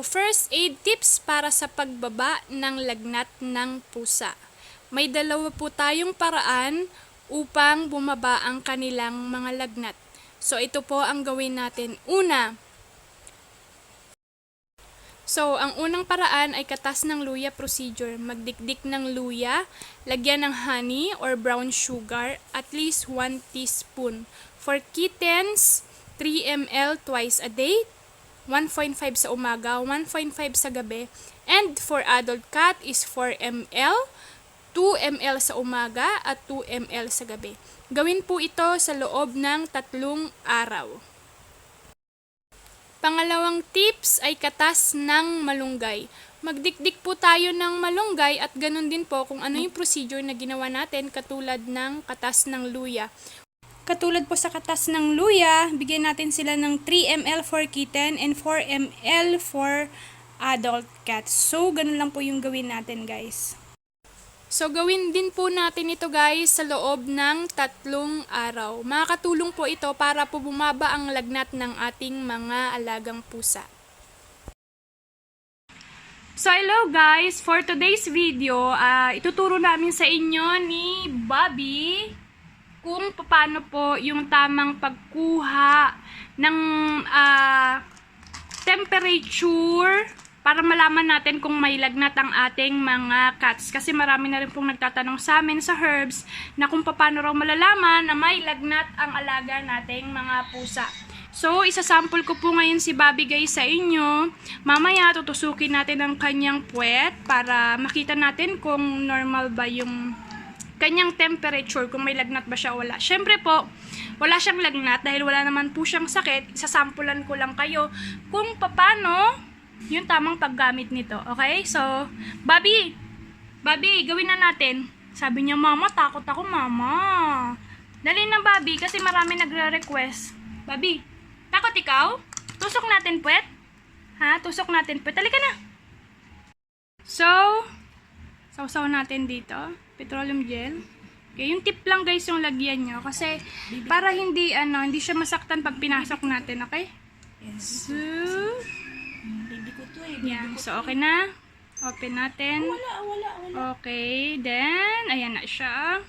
First aid tips para sa pagbaba ng lagnat ng pusa. May dalawa po tayong paraan upang bumaba ang kanilang mga lagnat. So, ito po ang gawin natin. Una, So, ang unang paraan ay katas ng luya procedure. Magdikdik ng luya, lagyan ng honey or brown sugar, at least 1 teaspoon. For kittens, 3 ml twice a day, 1.5 sa umaga, 1.5 sa gabi. And for adult cat is 4 ml, 2 ml sa umaga at 2 ml sa gabi. Gawin po ito sa loob ng tatlong araw. Pangalawang tips ay katas ng malunggay. Magdikdik po tayo ng malunggay at ganun din po kung ano yung procedure na ginawa natin katulad ng katas ng luya. Katulad po sa katas ng luya, bigyan natin sila ng 3 ml for kitten and 4 ml for adult cat. So, ganun lang po yung gawin natin guys. So, gawin din po natin ito guys sa loob ng tatlong araw. Makakatulong po ito para po bumaba ang lagnat ng ating mga alagang pusa. So, hello guys! For today's video, ah, ituturo namin sa inyo ni Bobby kung paano po yung tamang pagkuha ng ah, temperature para malaman natin kung may lagnat ang ating mga cats. Kasi marami na rin pong nagtatanong sa amin sa herbs na kung paano raw malalaman na may lagnat ang alaga nating mga pusa. So, isasample ko po ngayon si Bobby guys sa inyo. Mamaya, tutusukin natin ang kanyang puwet para makita natin kung normal ba yung kanyang temperature, kung may lagnat ba siya o wala. Siyempre po, wala siyang lagnat dahil wala naman po siyang sakit. Isasampulan ko lang kayo kung paano yung tamang paggamit nito. Okay? So, Bobby! Bobby, gawin na natin. Sabi niya, Mama, takot ako, Mama. Dali na, Bobby, kasi marami nagre-request. Bobby, takot ikaw? Tusok natin, puwet? Ha? Tusok natin, puwet. Halika na. So, sausaw natin dito. Petroleum gel. Okay, yung tip lang guys yung lagyan nyo. Kasi, para hindi, ano, hindi siya masaktan pag pinasok natin, okay? So, to eh. yan. So, okay na. Open natin. Wala, wala, wala. Okay, then, ayan na siya.